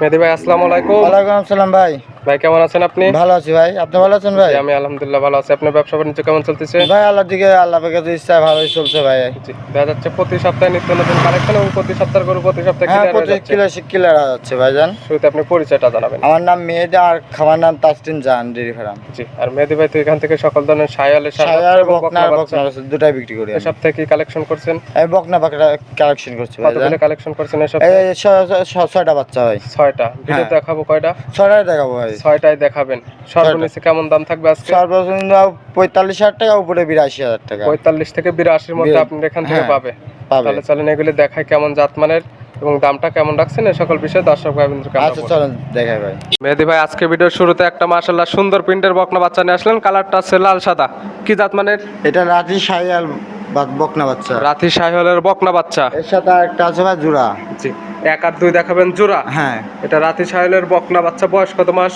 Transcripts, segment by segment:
মেহেদি ভাই আসসালামু আলাইকুম। ওয়ালাইকুম আসসালাম ভাই। ভাই কেমন আছেন আপনি? ভালো আছি ভাই। আপনি ভালো আছেন ভাই? আমি আলহামদুলিল্লাহ ভালো আছি। আপনার ব্যবসা বাণিজ্য কেমন চলতেছে? ভাই আল্লাহর দিকে আল্লাহ পাকের ইচ্ছা ভালোই চলছে ভাই। জি দেখা যাচ্ছে প্রতি সপ্তাহে নিত্য নতুন কালেকশন এবং প্রতি সপ্তাহে করে প্রতি সপ্তাহে হ্যাঁ প্রতি। কিলো কিলার যাচ্ছে ভাইজান শুরুতে আপনি পরিচয়টা জানাবেন। আমার নাম মেহেদি আর খাবার নাম তাসটিন জাহান ডেরি ফার্ম। জি আর মেহেদি ভাই তো এখান থেকে সকল ধরনের সায়ালের সায়ার বকনা বকনা দুটাই বিক্রি করি এই। সপ্তাহে কি কালেকশন করছেন? আমি বকনা বাকরা কালেকশন করছি ভাইজান কতগুলো কালেকশন করছেন এই এই সপ্তাহে ছয়টা বাচ্চা ভাই ছয়টা। ভিডিও হ্যাঁ। দেখাবো কয়টা? ছয়টাই দেখাবো ভাই। ছয়টাই দেখাবেন। কেমন দাম থাকবে আজকে? সর্বনিম্ন পঁয়তাল্লিশ হাজার টাকা উপরে বিরাশি হাজার টাকা। পঁয়তাল্লিশ থেকে বিরাশির মধ্যে আপনার এখান থেকে হ্যাঁ, পাবে। তাহলে চলেন এগুলি দেখায় কেমন জাতমানের এবং দামটা কেমন রাখছেন এই সকল বিষয়ে দর্শক ভাই আচ্ছা চলেন দেখাই ভাই। মেহেদি ভাই আজকে ভিডিওর শুরুতে একটা মাশাল্লাহ সুন্দর প্রিন্টের বকনা বাচ্চা নিয়ে আসলেন। কালারটা আছে লাল সাদা। কি জাত মানের এটা রাজি বা- বকনা বাচ্চা। রাথি সাহেলের বকনা বাচ্চা। এর সাথে একটা আছে ভাই জোড়া জি এক আর দুই দেখাবেন জোড়া হ্যাঁ। এটা রাথি সাহেলের বকনা বাচ্চা বয়স কত মাস?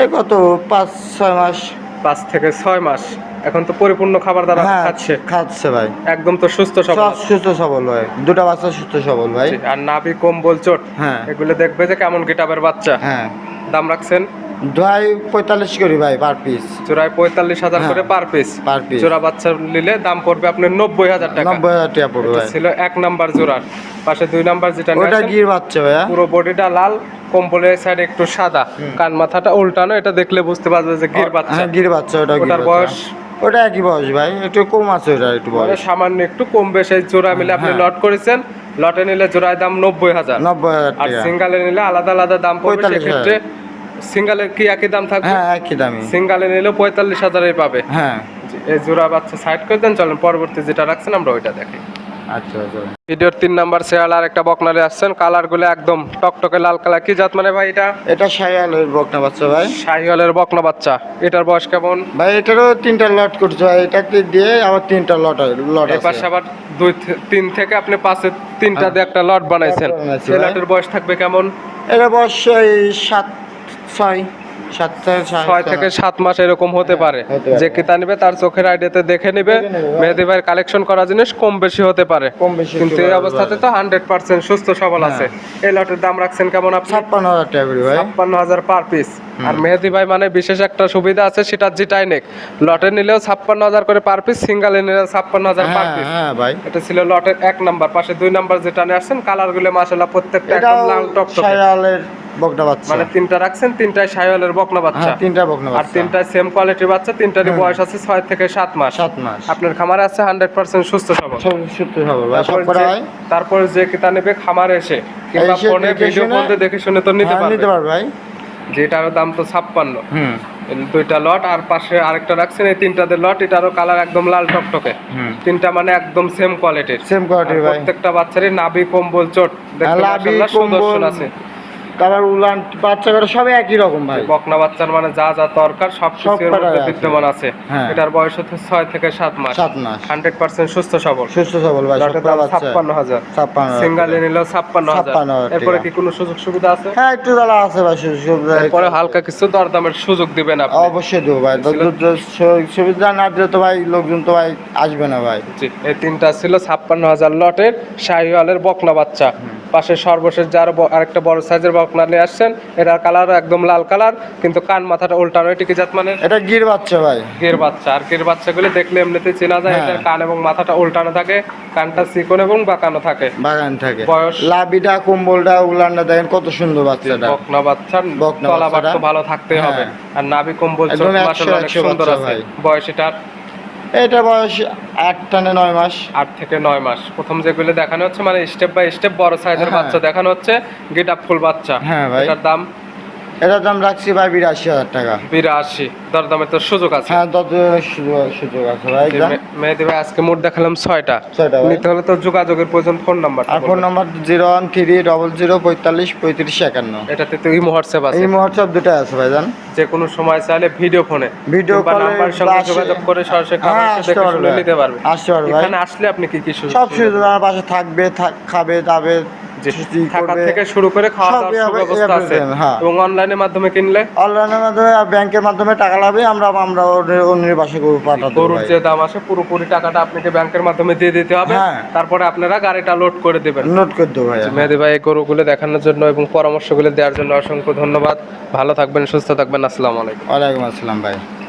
এই কত? পাঁচ ছয় মাস। পাঁচ থেকে ছয় মাস। এখন তো পরিপূর্ণ খাবার দাবার হ্যাঁ খাচ্ছে। খাচ্ছে ভাই। একদম তো সুস্থ সবল। সব সুস্থ সবল ভাই। দুটা বাচ্চা সুস্থ সবল ভাই। আর নাভি কম্বল চোট। হ্যাঁ। এগুলো দেখবে যে কেমন গিটাবের বাচ্চা। হ্যাঁ। দাম রাখছেন? ভাই পঁয়তাল্লিশ করি ভাই পার পিস জোড়ায় পঁয়তাল্লিশ হাজার হ্যাঁ। করে পার পিস পার পিস জোড়া বাচ্চা নিলে দাম পড়বে আপনার নব্বই হাজার টাকা। নব্বই হাজার টাকা পড়বে ছিল এক নাম্বার জোড়ার। পাশে দুই নাম্বার যেটা ওটা গির বাচ্চা ভাইয়া পুরো বডিটা লাল কম্বলের সাইড একটু সাদা। কান মাথাটা উল্টানো এটা দেখলে বুঝতে পারবে যে গির বাচ্চা। হ্যাঁ গির বাচ্চা ওটা ওটার বয়স? ওটা একই বয়স ভাই একটু কম আছে ওটা একটু মানে বয়স সামান্য একটু কম বেশি জোড়া মিলে আপনি হ্যাঁ। লট করেছেন লটে নিলে জোড়ায় দাম নব্বই হাজার। নব্বই হাজার আর সিঙ্গালে নিলে আলাদা আলাদা দাম পড়বে পঁয়তাল্লিশ সেক্ষেত্রে সিঙ্গালের কি একই দাম থাকবে? হ্যাঁ একই দামি সিঙ্গালে নিলেও পঁয়তাল্লিশ হাজারই পাবে। হ্যাঁ। এই জোড়া বাচ্চা সাইড করে দেন চলেন পরবর্তী যেটা রাখছেন আমরা ওইটা দেখি। আচ্ছা আচ্ছা। ভিডিওর তিন নাম্বার শেয়াল আর একটা বকনারে আসছেন কালারগুলো একদম টকটকে লাল কালার। কি জাত মানে ভাই এটা? এটা সাইয়ালের বকনা বাচ্চা ভাই। শাহিওয়ালের বকনা বাচ্চা। এটার বয়স কেমন? ভাই এটারও তিনটা লট করছে ভাই। এটাতে দিয়ে আবার তিনটা লট লট আছে। আবার দুই তিন থেকে আপনি পাশে তিনটা দিয়ে একটা লট বানাইছেন। লটের বয়স থাকবে কেমন? এটা বয়স এই সাত ছয় সাত ছয় থেকে সাত মাস এরকম হতে পারে। যে নিবে তার চোখের আইডিয়াতে দেখে নিবে। মেহেদি ভাইয়ের কালেকশন করা জিনিস কম বেশি হতে পারে। কিন্তু এই অবস্থাতে তো হান্ড্রেড পার্সেন্ট সুস্থ সবল হ্যাঁ। আছে। এই লটের দাম রাখছেন কেমন আপনি? ছাপ্পান্ন হাজার টাকা ভাই। ছাপ্পান্ন হাজার পার পিস আর মেহেদি ভাই মানে বিশেষ একটা সুবিধা আছে সেটা যেটাই নেক। লটে নিলেও ছাপ্পান্ন হাজার করে পার পিস সিঙ্গালে নিলেও ছাপ্পান্ন হাজার পার হ্যাঁ পিস হ্যাঁ ভাই। এটা ছিল লটের এক নাম্বার পাশে দুই নাম্বার যেটা নিয়ে আসছেন কালারগুলো মাসাল্লাহ প্রত্যেকটা একদম লাল টকটকে। সাইয়ালের বকনা বাচ্চা। মানে তিনটা রাখছেন তিনটায় বকনা বাচ্চা। হ্যাঁ তিনটা বকনা আর বাচ্চা। তিনটায় সেম কোয়ালিটির বাচ্চা তিনটারই বয়স আছে ছয় থেকে সাত মাস। সাত মাস। আপনার খামারে আছে হান্ড্রেড পার্সেন্ট সুস্থ সবল। সব সত্যি হবে ভাই? তারপর যে- হয় কিতা নেবে খামারে এসে কিংবা ফোনে ভিডিও দেখে শুনে তো নিতে হ্যাঁ, নিতে পারবে পারবে ভাই। যেটারও দাম তো ছাপ্পান্ন। হুম। দুইটা লট আর পাশে আরেকটা রাখছেন এই তিনটাতে লট এটারও কালার একদম লাল টকটকে। তিনটা মানে একদম সেম কোয়ালিটির সেম কোয়ালিটি ভাই। প্রত্যেকটা বাচ্চারই নাভি কম্বল চোট। দেখতে সুদর্শন আছে। তারপর উলান বাচ্চা করে সবই একই রকম ভাই। বকনা বাচ্চার মানে যা যা দরকার সব কিছু এর মধ্যে বিদ্যমান আছে। হ্যাঁ। এটার বয়স হচ্ছে ছয় থেকে সাত মাস। সাত মাস। হান্ড্রেড পার্সেন্ট সুস্থ সবল। সুস্থ সবল ভাই লটের সব দাম বাচ্চা। ছাপ্পান্ন হাজার। ছাপ্পান্ন হাজার। সিঙ্গালে ছাপ্পান্ন হাজার। এরপরে কি কোনো সুযোগ সুবিধা আছে? হ্যাঁ একটু জ্বালা আছে ভাই সু- সুবিধা। এরপরে হালকা কিছু দরদামের সুযোগ দিবেন আপনি। অবশ্যই দেবো ভাই। সুবিধা না দিলে তো ভাই লোকজন তো ভাই আসবে না ভাই। জি এই তিনটা ছিল ছাপ্পান্ন হাজার লটের শাহিওয়ালের বকনা বাচ্চা। পাশে সর্বশেষ যার আরেকটা বড় সাইজের বকনা নিয়ে আসছেন এটার কালার একদম লাল কালার কিন্তু কান মাথাটা উল্টানো এটি কি জাত মানে এটা গির বাচ্চা ভাই। গের বাচ্চা। আর গের বাচ্চাগুলি দেখলে এমনিতে চেনা যায় হ্যাঁ। এটার কান এবং মাথাটা উল্টানো থাকে কানটা চিকন এবং বাঁকানো থাকে। বাগান থাকে। বয়স? লাবিটা কম্বলটা উলানটা দেখেন কত সুন্দর বাচ্চাটা। বকনা বাচ্চার বকনা বাচ্চাটা? ভালো থাকতে হ্যাঁ। হবে। আর নাভি কুম্বল চোখ একদম অনেক সুন্দর বাচ্চা আছে। বয়স এটার এটা বয়স আট টানে নয় মাস আট থেকে নয় মাস প্রথম যেগুলো দেখানো হচ্ছে মানে স্টেপ বাই স্টেপ বড় সাইজের হ্যাঁ। বাচ্চা দেখানো হচ্ছে গেট আপ ফুল বাচ্চা হ্যাঁ ভাই। এটার দাম এটার দাম রাখছি ভাই বিরাশি হাজার টাকা। বিরাশি। দরদামের তো সুযোগ আছে। হ্যাঁ তত সুযোগ আছে ভাই মেহেদি ভাই আজকে মোট দেখালাম ছয়টা। ছয়টা নিতে হলে তো যোগাযোগের প্রয়োজন ফোন নাম্বার আর phone number zero one three double zero পঁয়তাল্লিশ পঁয়ত্রিশ একান্ন। এটাতে তো ইমো হোয়াটসঅ্যাপ আছে। এই মহোৎসব দুটাই আছে ভাইজান যে কোনো সময় চাইলে ভিডিও ফোনে। ভিডিও কলে সঙ্গে যোগাযোগ করে সরাসরি খাবার হ্যাঁ, আসতে দেখে শুনে। নিতে পারবে। আসতে পারবে ভাই। এখানে আসলে আপনি কি কি সুযোগ সব সুযোগ আমার পাশে থাকবে থাক- খাবে দাবে জি জি থেকে শুরু করে খাওয়া দাওয়ার এভাবে- আছে। হ্যাঁ। এবং অনলাইনের মাধ্যমে কিনলে? অনলাইনের মাধ্যমে ব্যাংকের মাধ্যমে টাকা লাগবে আমরা আমরা অন্যের বাসে গরু পাঠাতে গরুর যে দাম আছে পুরোপুরি টাকাটা আপনাকে ব্যাংকের মাধ্যমে দিয়ে দিতে হবে। হ্যাঁ। তারপরে আপনারা গাড়িটা লোড করে দেবেন। নোট করে দেবো মেহেদি ভাই এই গরুগুলো দেখানোর জন্য এবং পরামর্শগুলো দেওয়ার জন্য অসংখ্য ধন্যবাদ। ভালো থাকবেন সুস্থ থাকবেন। আসসালামু আলাইকুম। ওয়ালাইকুম আসসালাম ভাই।